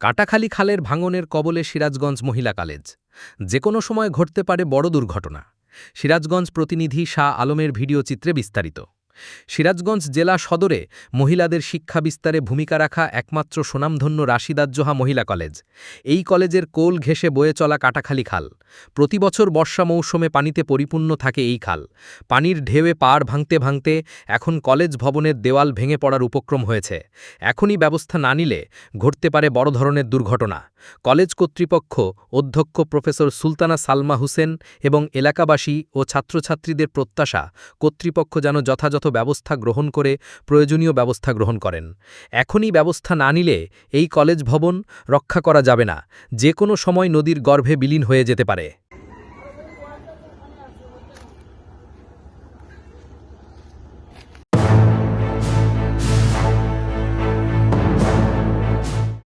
কাটাখালী খালের ভাঙনের কবলে সিরাজগঞ্জ মহিলা কলেজ। যে কোনো সময় ঘটতে পারে বড় দুর্ঘটনা। সিরাজগঞ্জ প্রতিনিধি শাহ আলমের ভিডিও চিত্রে বিস্তারিত। সিরাজগঞ্জ জেলা সদরে মহিলাদের শিক্ষা বিস্তারে ভূমিকা রাখা একমাত্র সুনামধন্য রাশিদাজ্জোহা মহিলা কলেজ। এই কলেজের কোল ঘেঁষে বয়ে চলা কাটাখালী খাল। প্রতি বছর বর্ষা মৌসুমে পানিতে পরিপূর্ণ থাকে এই খাল। পানির ঢেউয়ে পাড় ভাঙতে ভাঙতে এখন কলেজ ভবনের দেওয়াল ভেঙে পড়ার উপক্রম হয়েছে। এখনই ব্যবস্থা না নিলে ঘটতে পারে বড় ধরনের দুর্ঘটনা। কলেজ কর্তৃপক্ষ, অধ্যক্ষ প্রফেসর সুলতানা সালমা হুসেন এবং এলাকাবাসী ও ছাত্রছাত্রীদের প্রত্যাশা কর্তৃপক্ষ যেন যথাযথ ব্যবস্থা গ্রহণ করে প্রয়োজনীয় ব্যবস্থা গ্রহণ করেন। এখনই ব্যবস্থা না নিলে এই কলেজ ভবন রক্ষা করা যাবে না। যে কোনো সময় নদীর গর্ভে বিলীন হয়ে যেতে পারে।